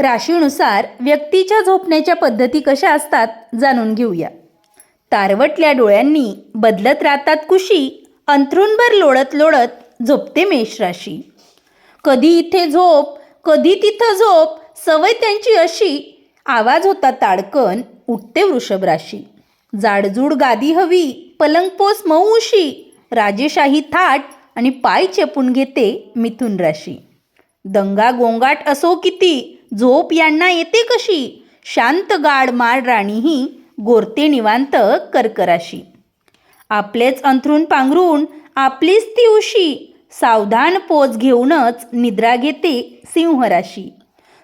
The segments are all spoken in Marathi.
राशीनुसार व्यक्तीच्या झोपण्याच्या पद्धती कशा असतात जाणून घेऊया. तारवटल्या डोळ्यांनी बदलत राहतात कुशी अंथरूणभर लोळत लोळत झोपते मेष राशी. कधी इथे झोप कधी तिथं झोप सवय त्यांची अशी आवाज होता ताडकन उठते वृषभ राशी. जाडजूड गादी हवी पलंगपोस मऊशी राजेशाही थाट आणि पाय चेपून घेते मिथुन राशी. दंगा गोंगाट असो किती झोप यांना येते कशी? शांत गाड माळ राणीही गोरते निवांत कर्कराशी. आपलेच अंथरूण पांघरून आपलीच ती उशी सावधान पोच घेऊनच निद्रा घेते सिंहराशी.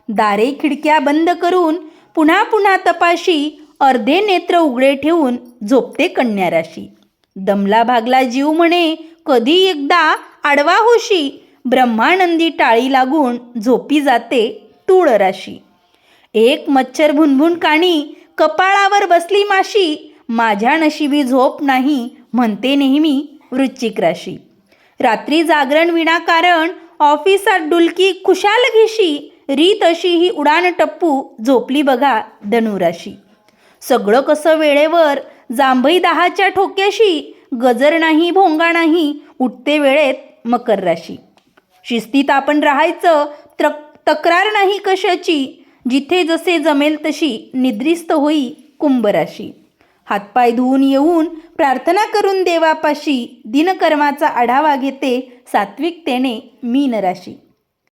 दारे खिडक्या बंद करून पुन्हा पुन्हा तपाशी अर्धे नेत्र उघडे ठेवून झोपते कन्या राशी दमला भागला जीव म्हणे कधी एकदा आडवा होशी ब्रह्मानंदी टाळी लागून झोपी जाते तूळ राशी. एक मच्छर भुनभुन काणी कपाळावर बसली माशी माझ्या नशिबी झोप नाही म्हणते नेहमी वृश्चिक राशी. रात्री जागरण विनाकारण ऑफिसात डुलकी खुशाल घेशी रीत अशी ही उडान टप्पू झोपली बघा धनुराशी सगळं कसं वेळेवर जांभई दहाच्या ठोक्याशी गजर नाही भोंगा नाही उठते वेळेत मकर राशी. शिस्तीत आपण राहायचं त्र तक्रार नाही कशाची? जिथे जसे जमेल तशी निद्रिस्त होई कुंभराशी. हातपाय धुवून येऊन प्रार्थना करून देवापाशी दिनकर्माचा आढावा घेते सात्विकतेने मीन राशी